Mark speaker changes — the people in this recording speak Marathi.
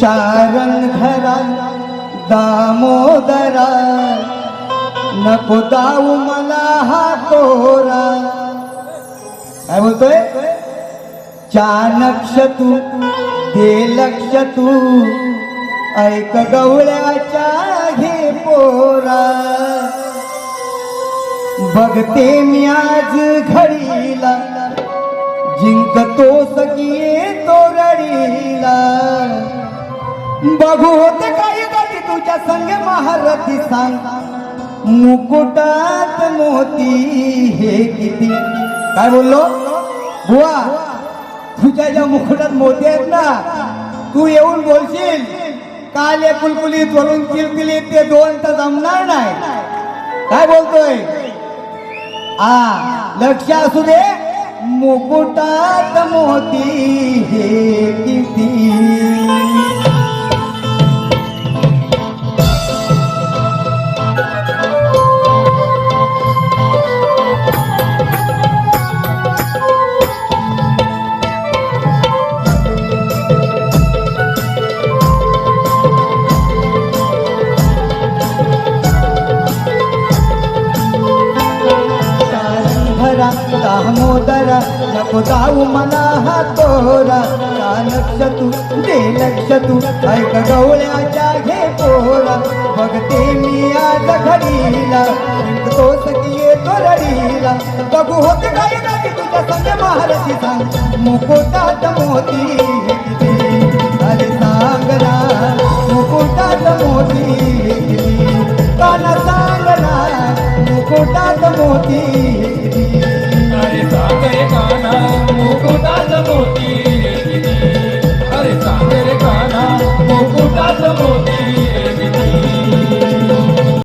Speaker 1: शारंगधरा दामोदरा नको दाऊ मला हा तोरा काय बोलतोय? चाणक्ष तू दे लक्ष तू ऐक गवळ्याच्या घे पोरा. बघते मी आज घडीला जिंकतो सगळे तो रडीला. बघू होते काही गाठी तुझ्या संग महारथी सांग. मुकुटात मोती हे किती? काय बोललो? बुवा तुझ्या ज्या मुकुटात मोती आहेत ना तू येऊन बोलशील काले कुलकुलीत वरून किलकिलीत ते दोन तर जमणार नाही. काय बोलतोय? आ लक्ष असू दे मुकुटात मोती हे दामोदरा नको जाऊ मला हा तोरा का लक्ष तू दे लक्ष तू ऐक गवळ्याच्या घे पोरा बघते मी आज घडीला तो सखी तो रडीला बघू होते काय नाही तुझ्या संग महारथी सांग मुकुटात मोती अरे सांग ना मुकुटात मोती काना सांग ना मुकुटात मोती